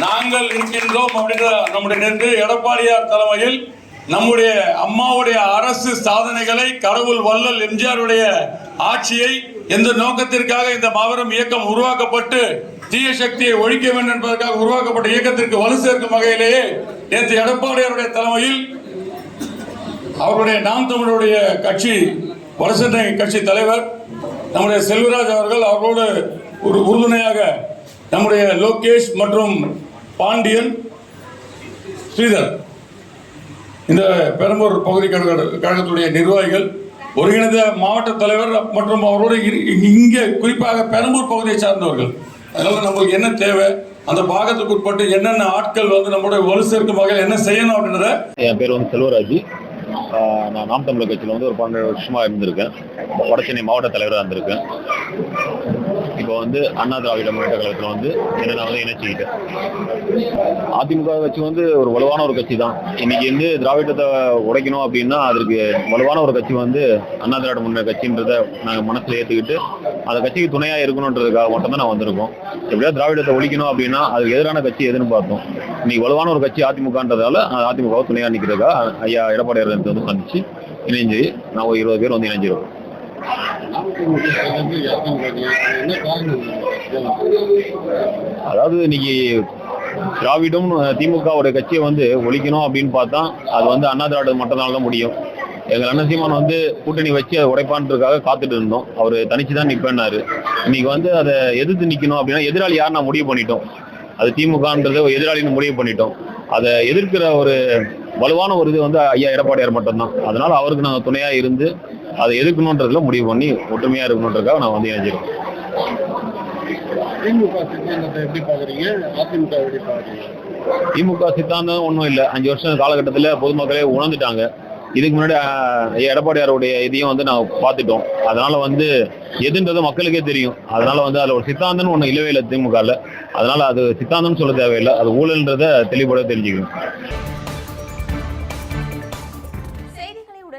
நாங்கள் இருக்கின்றோம் அப்படின்ற நம்முடைய நென்று எடப்பாடியார் தலைமையில் நம்முடைய அம்மாவுடைய அரசு சாதனைகளை கடவுள் வள்ளல் எம்ஜிஆருடைய ஆட்சியை எந்த நோக்கத்திற்காக இந்த மாபெரும் இயக்கம் உருவாக்கப்பட்டு தீய சக்தியை ஒழிக்க வேண்டும் என்பதற்காக உருவாக்கப்பட்ட இயக்கத்திற்கு வலு சேர்க்கும் வகையிலேயே நேற்று எடப்பாடியாருடைய தலைமையில் அவருடைய நாம் தமிழருடைய கட்சி வலசென்ற கட்சி தலைவர் நம்முடைய செல்வராஜ் அவர்கள் அவர்களோடு ஒரு உறுதுணையாக நம்முடைய லோகேஷ் மற்றும் பாண்டியன் ஸ்ரீதர். இந்த பெரம்பூர் பகுதி கழக கழகத்துடைய நிர்வாகிகள் ஒருங்கிணைந்த மாவட்ட தலைவர் மற்றும் அவரோடு இங்கே குறிப்பாக பெரம்பூர் பகுதியை சார்ந்தவர்கள். அதனால நம்மளுக்கு என்ன தேவை? அந்த பாகத்துக்கு உட்பட்டு என்னென்ன ஆட்கள் வந்து நம்மளுடைய வலு சேர்க்கும் வகையில் என்ன செய்யணும் அப்படின்றத என் பேர் வந்து செல்வராஜ். நான் நாம் தமிழர் கட்சியில் வந்து ஒரு பன்னெண்டு வருஷமாக இருந்திருக்கேன். வடசென்னை மாவட்ட தலைவராக இருந்திருக்கேன். இப்போ வந்து அண்ணா திராவிட முன்னேற்ற கழகத்தில் வந்து என்னென்ன வந்து இணைச்சிக்கிட்டு அதிமுக கட்சி வந்து ஒரு வலுவான ஒரு கட்சி தான். இன்னைக்கு வந்து திராவிடத்தை உடைக்கணும் அப்படின்னா அதற்கு வலுவான ஒரு கட்சி வந்து அண்ணா திராவிட முன்னேற்ற கட்சின்றத நாங்கள் மனசில் ஏற்றுக்கிட்டு அந்த கட்சிக்கு துணையாக இருக்கணுன்றதுக்காக மட்டும்தான் நான் வந்திருக்கோம். எப்படியா திராவிடத்தை ஒழிக்கணும் அப்படின்னா அதுக்கு எதிரான கட்சி எதுன்னு பார்த்தோம். இன்னைக்கு வலுவான ஒரு கட்சி அதிமுகன்றதால அதிமுகவை துணையாக நிற்கிறதுக்காக ஐயா எடப்பாடி வந்து சந்திச்சு இணைஞ்சு நான் ஒரு இருபது பேர் வந்து இணைஞ்சிருக்கோம். அதாவது இன்னைக்கு திராவிடம் திமுகவோட கட்சியை வந்து ஒழிக்கணும் அப்படின்னு பார்த்தா அது வந்து அண்ணா திராவிட மட்டும்தான் தான் முடியும். எங்கள் அண்ணன் சீமான் வந்து கூட்டணி வச்சு அதை உடைப்பான்றதுக்காக காத்துட்டு இருந்தோம். அவர் தனிச்சு தான் நிற்பேன்னாரு இன்னைக்கு வந்து அதை எதிர்த்து நிற்கணும் அப்படின்னா எதிராளி யார் நான் முடிவு பண்ணிட்டோம். அது திமுகன்றது எதிராளின்னு முடிவு பண்ணிட்டோம். அதை எதிர்க்கிற ஒரு வலுவான ஒரு இது வந்து ஐயா எடப்பாடியார் மட்டும்தான். அதனால அவருக்கு நாங்கள் துணையாக இருந்து அதை எதிர்க்கணுன்றதுல முடிவு பண்ணி ஒற்றுமையா இருக்கணுன்றதுக்காக நான் வந்து இணைஞ்சிருக்கோம் திமுக சித்தாந்தம் ஒன்றும் இல்லை. அஞ்சு வருஷம் காலகட்டத்தில் பொதுமக்களே உணர்ந்துட்டாங்க. இதுக்கு முன்னாடி எடப்பாடியாருடைய இதையும் வந்து நான் பார்த்துட்டோம். அதனால வந்து எதுன்றது மக்களுக்கே தெரியும். அதனால வந்து அதில் ஒரு சித்தாந்தம்னு ஒன்று இல்லவே இல்லை திமுகவில் அதனால அது சித்தாந்தம்னு சொல்ல தேவையில்லை. அது ஊழல்ன்றத தெளிவுபட தெரிஞ்சுக்கணும்.